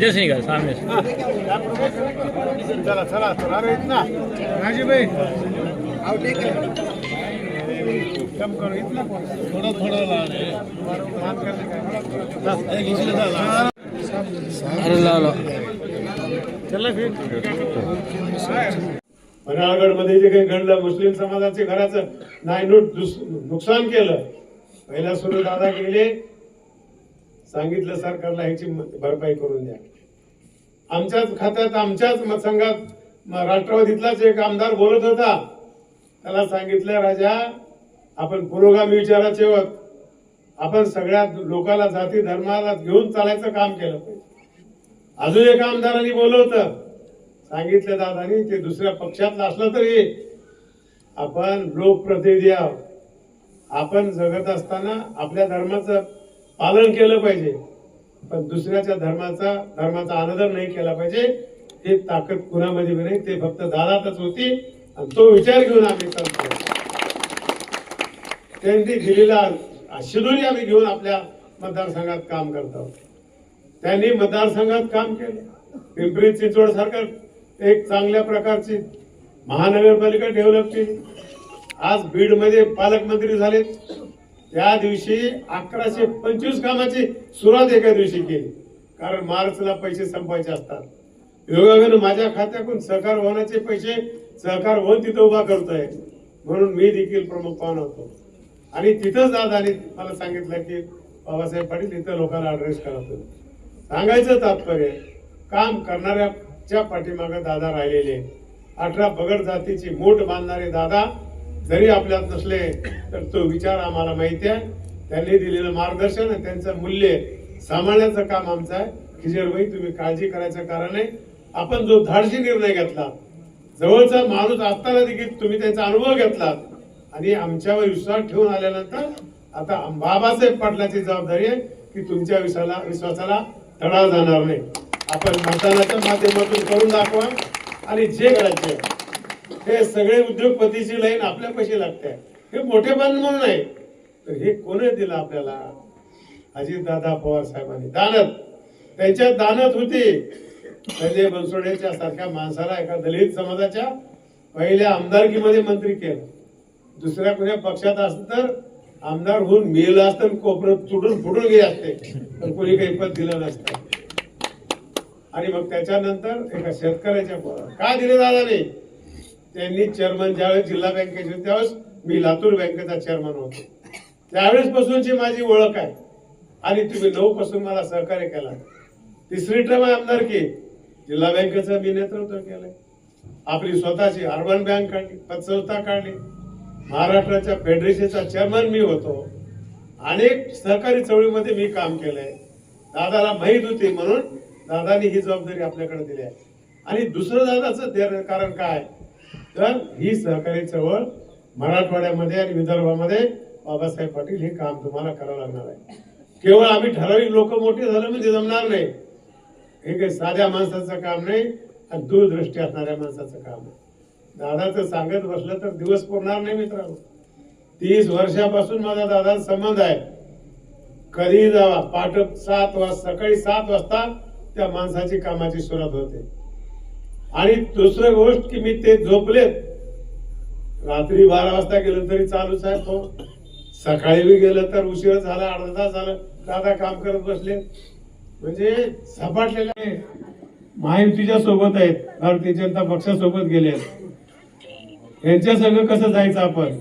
जसे का सामने चला चला चला रे इतना। राजीभाई कम करो इतना। थोड़ा थोड़ा ला रहे मान करने का एक इसलिए था ला अरे लावला चला फिर। पन्हाळगडमध्ये जे काही घडलं मुस्लिम समाजाचे घराचं नाही नुकसान केलं पहिला सुरू दादा गेले सांगितलं सरकारला ह्याची भरपाई करून द्या. आमच्याच खात्यात आमच्याच मतसंघात राष्ट्रवादीतलाच एक आमदार बोलत होता. त्याला सांगितलं राजा आपण पुरोगामी विचाराचे आहोत आपण सगळ्या लोकाला जाती धर्माला घेऊन चालायचं काम केलं पाहिजे. अजून एका आमदारांनी बोलवतं सांगितलं दादानी ते दुसऱ्या पक्षातलं असलं तरी आपण लोकप्रतिनिधी आहोत. आपण जगत असताना आपल्या धर्माचं पालन केलं पाहिजे. पण दुसऱ्याच्या धर्माचा धर्माचा अनादर नाही केला पाहिजे. हे ताकद कुणामध्ये नाही ते फक्त दादातच होती. आणि तो विचार घेऊन आम्ही चालतो त्यांनी दिलेला शिदोरी आम्ही घेऊन आपल्या मतदारसंघात काम करतो त्यांनी मतदारसंघात काम केलं. पिंपरी चिंचवड सरकार एक चांगल्या प्रकारची महानगरपालिका डेव्हलप केली आज बीडमध्ये पालकमंत्री झाले त्या दिवशी अकराशे पंचवीस कामाची सुरुवात एका दिवशी केली. कारण मार्चला पैसे संपायचे असतात. योगायोगानं माझ्या खात्यातून सहकार होण्याचे पैसे सहकार होऊन तिथं उभा करतोय म्हणून मी देखील प्रमुख पाहुणा होतो. आणि तिथंच दादाने मला सांगितलं की बाबासाहेब पाटील इथं लोकांना अड्रेस करतो सांगायचं तात्पर्य काम करणाऱ्याच्या पाठीमागं दादा राहिलेले अठरा बगड जातीची मूठ बांधणारे दादा जरी आपल्यात नसले तर तो विचार आम्हाला माहिती आहे. त्यांनी दिलेलं मार्गदर्शन आणि त्यांचं मूल्य सांभाळण्याचं काम आमचं आहे. खिजरबाई तुम्ही काळजी करायचं कारण नाही आपण जो धाडशी निर्णय घेतला जवळचा माणूस असताना देखील तुम्ही त्यांचा अनुभव घेतला आणि आमच्यावर विश्वास ठेवून आल्यानंतर आता बाबासाहेब पाटलाची जबाबदारी आहे की तुमच्या विश्वाला विश्वासाला तडा जाणार नाही. आपण मतदानाच्या माध्यमातून करून दाखवा आणि जे करायचे हे सगळे उद्योगपतीची लाईन आपल्या पैसे लागते. हे मोठेपण म्हणून नाही तर हे कोणी दिलं आपल्याला? अजितदादा पवार साहेबांनी. दानत. त्यांच्या दानत होती. संजय बनसोडेच्या सारख्या माणसाला एका दलित समाजाच्या पहिल्या आमदारकीमध्ये मंत्री केलं. दुसऱ्या कुण्या पक्षात असत तर आमदार होऊन मेलं असतं कोपर कोपरत फुटून गेले असते. पण कोणी काही पद दिलं नसतं. आणि मग त्याच्यानंतर एका शेतकऱ्याच्या का दिले नाही त्यांनी चेअरमन ज्यावेळेस जिल्हा बँकेचे होते, त्यावेळेस मी लातूर बँकेचा चेअरमन होतो. त्यावेळेस पासूनची माझी ओळख आहे. आणि तुम्ही नऊ पासून मला सहकार्य केला तिसरी टर्म आहे आमदारकी जिल्हा बँकेचं मी नेतृत्व केलंय. आपली स्वतःची अर्बन बँक काढली पतसंस्था काढली. महाराष्ट्राच्या फेडरेशनचा चेअरमन मी होतो. अनेक सहकारी चळवळीमध्ये मी काम केलंय. दादाला माहीत होती म्हणून दादानी ही जबाबदारी आपल्याकडे दिली आहे. आणि दुसरं दादाचं कारण काय? तर ही सहकारी चळवळ मराठवाड्यामध्ये आणि विदर्भामध्ये बाबासाहेब पाटील हे काम तुम्हाला करावं लागणार आहे. केवळ आम्ही ठराविक लोक मोठे झालं म्हणजे जमणार नाही. हे काही साध्या माणसाचं काम नाही आणि दूरदृष्टी असणाऱ्या माणसाचं काम आहे. दादाचं सांगत बसलं तर दिवस पुरणार नाही मित्रांनो. तीस वर्षापासून माझा दादा संबंध आहे. कधी जावा? पाठ सात वाजता सकाळी सात वाजता त्या माणसाची कामाची सुरुवात होते. आणि दुसरं गोष्ट की मी ते झोपलेत. रात्री बारा वाजता गेलं तरी चालूच आहे तो. सकाळी बी गेलं तर उशीर झाला अर्धा तास झालं. दादा काम करत बसले. म्हणजे झपाटलेले महायुतीच्या सोबत आहेत. भारतीय जनता पक्षासोबत गेले आहेत. यांच्या सगळं कसं जायचं आपण?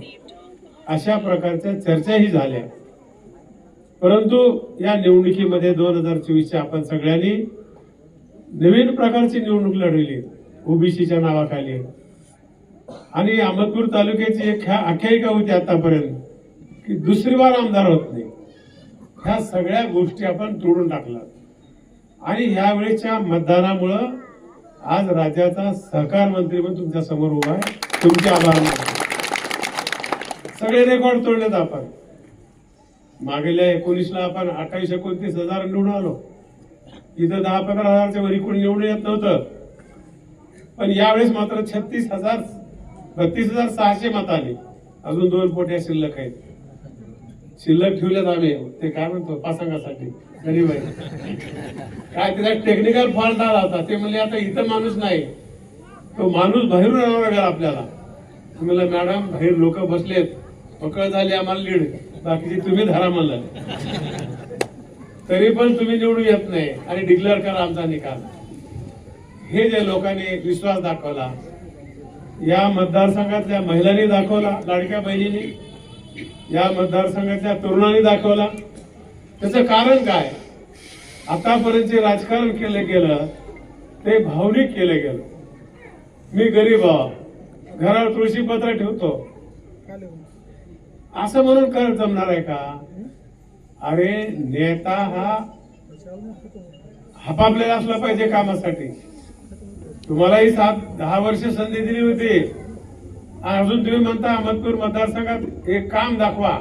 अशा प्रकारच्या चर्चाही झाल्या. परंतु या निवडणुकीमध्ये दोन हजार चोवीसच्या आपण सगळ्यांनी नवीन प्रकारची निवडणूक लढवली. ओबीसीच्या नावाखाली. आणि अहमदपूर तालुक्याची एक ह्या आख्यायिका होती आतापर्यंत की दुसरी बार आमदार होत नाही. ह्या सगळ्या गोष्टी आपण तोडून टाकल्या आणि ह्यावेळेच्या मतदानामुळं आज राज्याचा सहकार मंत्री पण तुमच्यासमोर उभा आहे. तुमचे आभार सगळे रेकॉर्ड तोडलेत आपण. मागेल्या एकोणीसला आपण अठ्ठावीस एकोणतीस हजार निवडून आलो. इथं दहा पंधरा हजारच्या वरी कोणी निवडून येत नव्हतं. पण यावेळेस मात्र छत्तीस हजार बत्तीस हजार सहाशे मत आली. अजून दोन पोट्या शिल्लक आहेत. शिल्लक ठेवलेत आम्ही. ते काय म्हणतो? पासंगासाठी. गरीब आहे. काय तिला टेक्निकल फॉल्ट आला होता. ते म्हणले आता इथं माणूस नाही. तो माणूस बाहेरून आणावा लागेल आपल्याला. म्हणलं मॅडम बाहेर लोक बसलेत. पकड झाली आम्हाला लीड. बाकीची तुम्ही धरा म्हणलं. तरी पण तुम्ही निवडून येत नाही. आणि डिक्लेअर करा आमचा निकाल. हे जे लोकांनी विश्वास दाखवला या मतदारसंघातल्या महिलांनी दाखवला लाडक्या बहिणींनी या मतदारसंघातल्या तरुणांनी दाखवला. त्याचं कारण काय? आतापर्यंत जे राजकारण केलं गेलं ते भावनिक केलं गेलं. मी गरीब आहो. घरावर तुळशीपत्र ठेवतो. असं म्हणून कर जमणार आहे का? अरे नेता हा हपापलेला असला पाहिजे कामासाठी. तुम्हालाही सात दहा वर्ष संधी दिली होती. अजून तुम्ही म्हणता अहमदपूर मतदारसंघात एक काम दाखवा.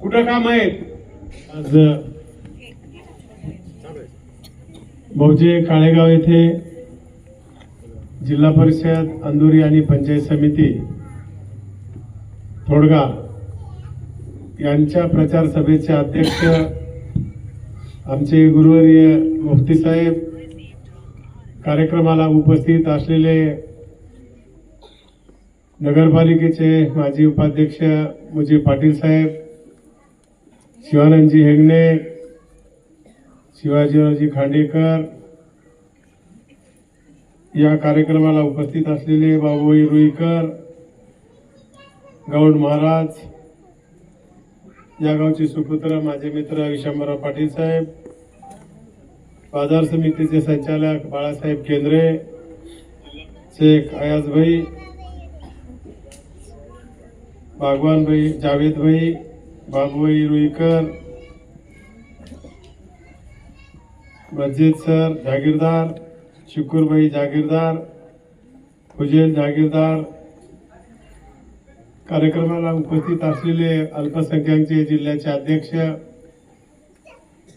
कुठं काम आहेत आज मौजे काळेगाव येथे जिल्हा परिषद अंधुरी आणि पंचायत समिती थोडगा यांच्या प्रचार सभेचे अध्यक्ष आमचे गुरुवर्य मुफ्ती साहेब कार्यक्रमाला उपस्थित असलेले नगरपालिकेचे माजी उपाध्यक्ष मुजी पाटील साहेब शिवानंदजी हेगणे शिवाजीरावजी खांडेकर या कार्यक्रमाला उपस्थित असलेले बाबूई रुईकर गौड महाराज या गावचे सुपुत्र माझे मित्र विशंभरराव पाटील साहेब बाजार समितीचे संचालक बाळासाहेब केंद्रे शेख अयाजभाई भागवानभाई जावेदभाई बाबूभाई रुईकर मस्जिद सर जागीरदार शुकूरभाई जागीरदार फुजेल जागीरदार. कार्यक्रमाला उपस्थित असलेले अल्पसंख्याकचे जिल्ह्याचे अध्यक्ष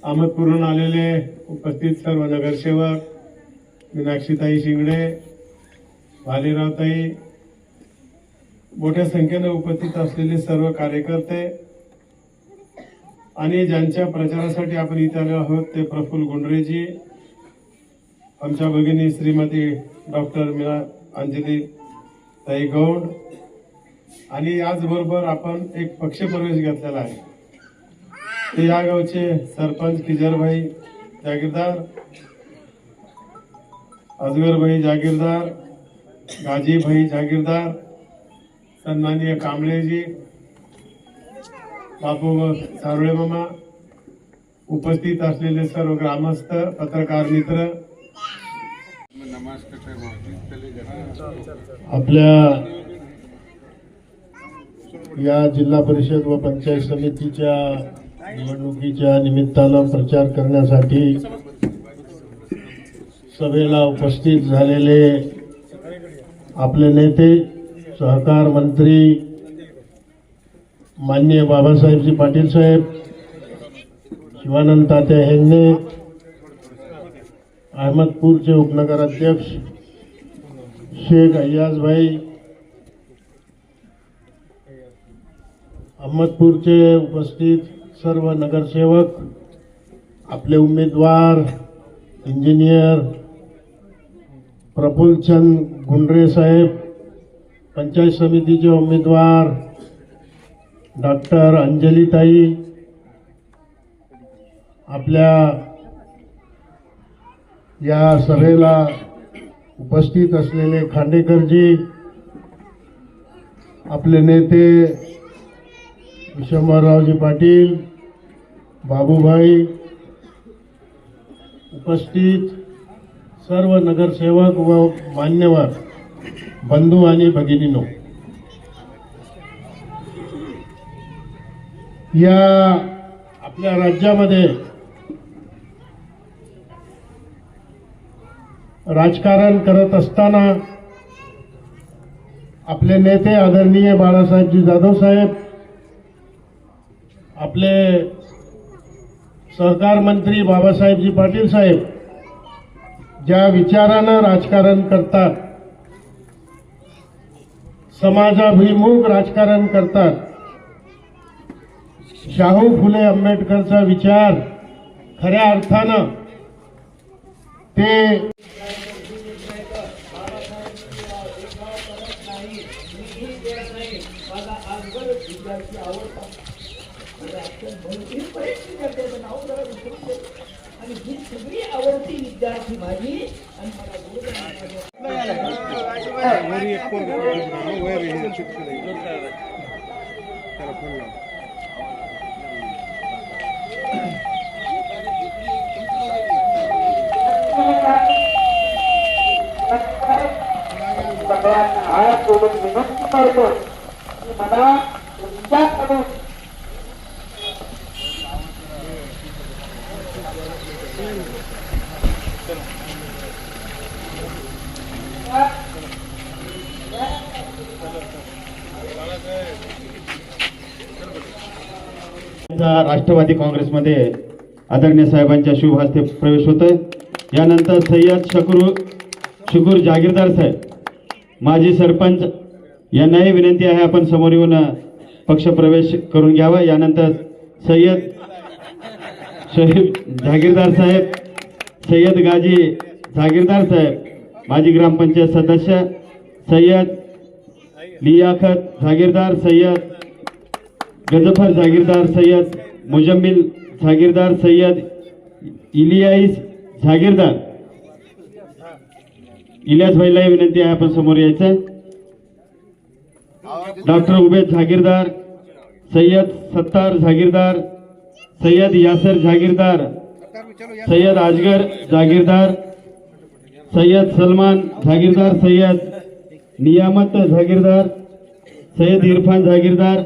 अहमदपूरहून आलेले उपस्थित सर्व नगरसेवक मीनाक्षीताई शिंगडे भालेरावताई मोठ्या संख्येने उपस्थित असलेले सर्व कार्यकर्ते आणि ज्यांच्या प्रचारासाठी आपण इथे आलो आहोत ते प्रफुल्ल गुंडरेजी आमच्या भगिनी श्रीमती डॉक्टर मीना अंजली ताई गौड आणि याचबरोबर आपण एक पक्षप्रवेश घेतलेला आहे. ते या गावचे सरपंच किजरभाई जागीरदार अजगरभाई जागीरदार गाजीभाई जागीरदार सन्माननीय कांबळेजी बापू सारोळे मामा उपस्थित असलेले सर्व ग्रामस्थ पत्रकार मित्र. आपल्या या जिल्हा परिषद व पंचायत समितीच्या निवडणुकीच्या निमित्तानं प्रचार करण्यासाठी सभेला उपस्थित झालेले आपले नेते सहकार मंत्री माननीय बाबासाहेबजी पाटील साहेब शिवानंद तात्या हेंगणे अहमदपूरचे उपनगर अध्यक्ष शेख अय्याजभाई अहमदपूरचे उपस्थित सर्व नगरसेवक आपले उमेदवार इंजिनियर प्रफुल्लचंद गुंडरे साहेब पंचायत समितीचे उमेदवार डॉक्टर अंजलीताई आपल्या या सभेला उपस्थित असलेले खांडेकरजी आपले नेते शंभररावजी पाटील बाबूभाई उपस्थित सर्व नगरसेवक व मान्यवर बंधू आणि भगिनीनो. या आपल्या राज्यामध्ये राजकारण करत असताना आपले नेते आदरणीय बाळासाहेबजी जाधव साहेब आपले सहकार मंत्री बाबासाहेबजी पाटील साहेब ज्या विचारानं राजकारण करतात समाजाभिमुख राजकारण करतात शाहू फुले आंबेडकरचा विचार खऱ्या अर्थानं ते आणि ही सगळी आवडती विद्यार्थी माझी आणि मला सगळ्यांना हात सोबत विनंती करतो की मला तुमच्याकडून राष्ट्रवादी काँग्रेसमध्ये आदरणीय साहेबांच्या शुभ हस्ते प्रवेश होतोय. यानंतर सय्यद शकरू शुकूर जागीरदार साहेब माजी सरपंच यांनाही विनंती आहे आपण समोर येऊन पक्षप्रवेश करून घ्यावा. यानंतर सय्यद शहीद जागीरदार साहेब सय्यद गाजी जागीरदार साहेब माजी ग्रामपंचायत सदस्य सय्यद लियाखत जागीरदार सय्यद गजफर जागीरदार सय्यद मुजम्मिल जागीरदार सय्यद इलियाईस जागीरदार. इलियास भाईलाही विनंती आहे आपण समोर यायचं. डॉक्टर उबेद जागीरदार सय्यद सत्तार जागीरदार सय्यद यासर जागीरदार सय्यद आजगर जागीरदार सय्यद सलमान जागीरदार सय्यद नियामत जागीरदार सय्यद इरफान जागीरदार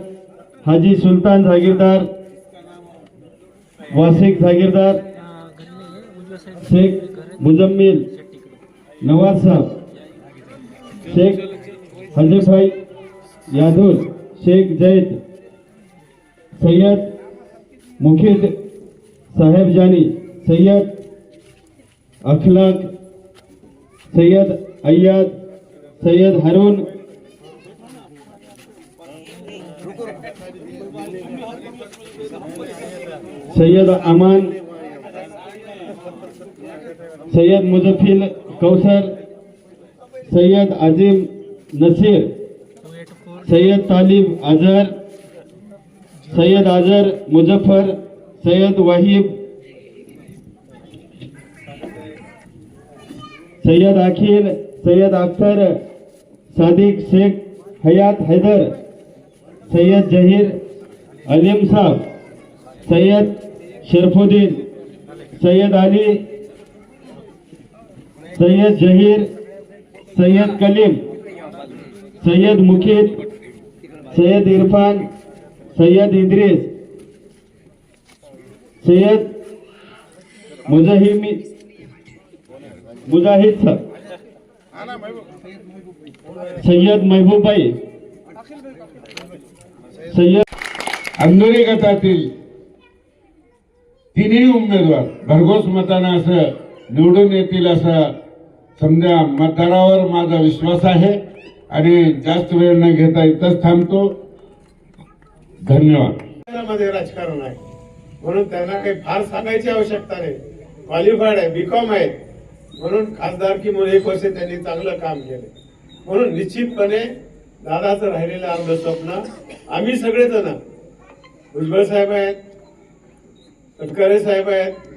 हाजी सुलतान जागीरदार वासिक जागीरदार शेख मुजम्मिल नवाज साहब शेख हजीफाई यादूर शेख जैद सय्यद मुखिद साहेब जानी सय्यद अखलाक सय्यद अय्याद सय्यद हारून सय्यद अमान सय्यद मुजफिल कौसर सय्यद अजीम नसीर सय्यद तालिब अजहर सय्यद अजहर मुजफ्फर सय्यद वाहिब सय्यद अखिल सय्यद अख्तर सादिक शेख हयात हैदर सय्यद जहीर अलीम साहब सय्यद शरफुद्दीन सय्यद अली सय्यद जहीर सय्यद कलीम सय्यद मुखीद सय्यद इरफान सय्यद इद्रिस सय्यद मुजाहिमी मुजाहिद सर सय्यद महबूबाई सय्यद अंधेरी गटातील तिन्ही उमेदवार भरघोस मतानं असं निवडून येतील असं समजा मतदारावर माझा विश्वास आहे आणि जास्त वेळ न घेता इथंच थांबतो. धन्यवाद. मध्ये राजकारण आहे. म्हणून त्यांना काही फार सांगायची आवश्यकता नाही. क्वालिफाईड आहे बीकॉम आहे. म्हणून खासदारकीमुळे एक वर्ष त्यांनी चांगलं काम केलं. म्हणून निश्चितपणे दादाचं राहिलेलं आमचं स्वप्न आम्ही सगळेजण भुजबळ साहेब आहेत तटकरे साहेब आहेत.